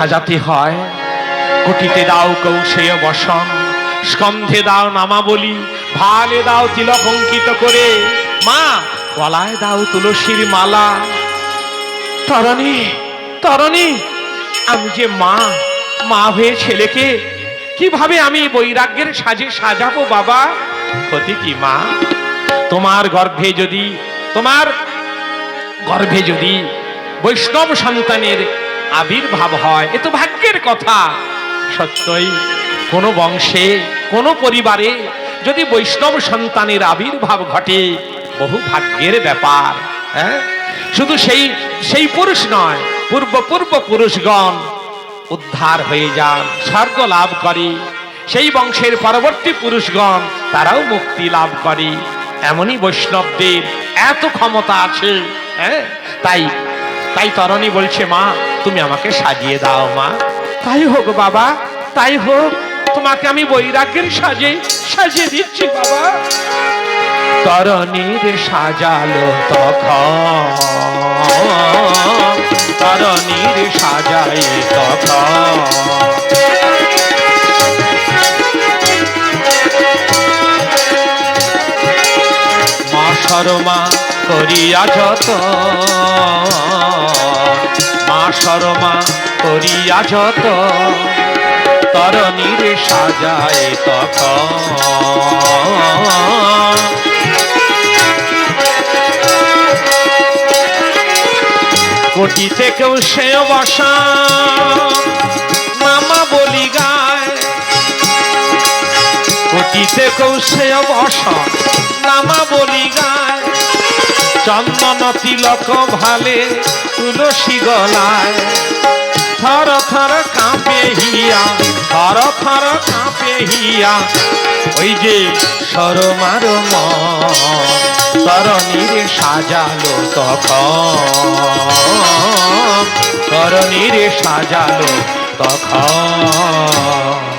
সাজাতে হয়। কুটিতে দাও কৌশেয় বসন, স্কন্ধে দাও নামাবলী, ভালে দাও তিলক অঙ্কিত করে। মা, গলায় দাও তুলসীর মালা। তরণী তরণী, আমি যে মা মা হয়ে ছেলেকে কীভাবে আমি বৈরাগ্যের সাজে সাজাবো বাবা? ক্ষতি কি মা? তোমার গর্ভে যদি, তোমার গর্ভে যদি বৈষ্ণব সন্তানের আবির্ভাব হয়, এ তো ভাগ্যের কথা। সত্যই, কোনো বংশে, কোনো পরিবারে যদি বৈষ্ণব সন্তানের আবির্ভাব ঘটে, বহু ভাগ্যের ব্যাপার হ্যাঁ? শুধু সেই সেই পুরুষ নয়, পূর্ব পূর্ব পুরুষগণ উদ্ধার হয়ে যান, স্বর্গ লাভ করে। সেই বংশের পরবর্তী পুরুষগণ, তারাও মুক্তি লাভ করে। এমনই বৈষ্ণবদের এত ক্ষমতা আছে হ্যাঁ? তাই তাই তরণী বলছে, মা তুমি আমাকে সাজিয়ে দাও মা। তাই হোক বাবা তাই হোক। তোমাকে আমি বৈরাগ্যের সাজে সাজিয়ে দিচ্ছি বাবা। তরণীর সাজালো তখন। তরণীর সাজাই তখন। মা শর্মা করিয়া যত শর্মা করিয়া যত তরণীর সাজায় তখন কোটি থেকেও সে বসা, মামা বলি গায়। কোটি থেকেও সে বসা নামা বলি গায়। চন্দন তিলক ভালে, তুলসী গলায়। থর থর কাঁপে হিয়া, থর থর কাঁপে হিয়া। ওই যে সরমার তরণীর সাজালো তখন। তরণীর সাজালো তখন।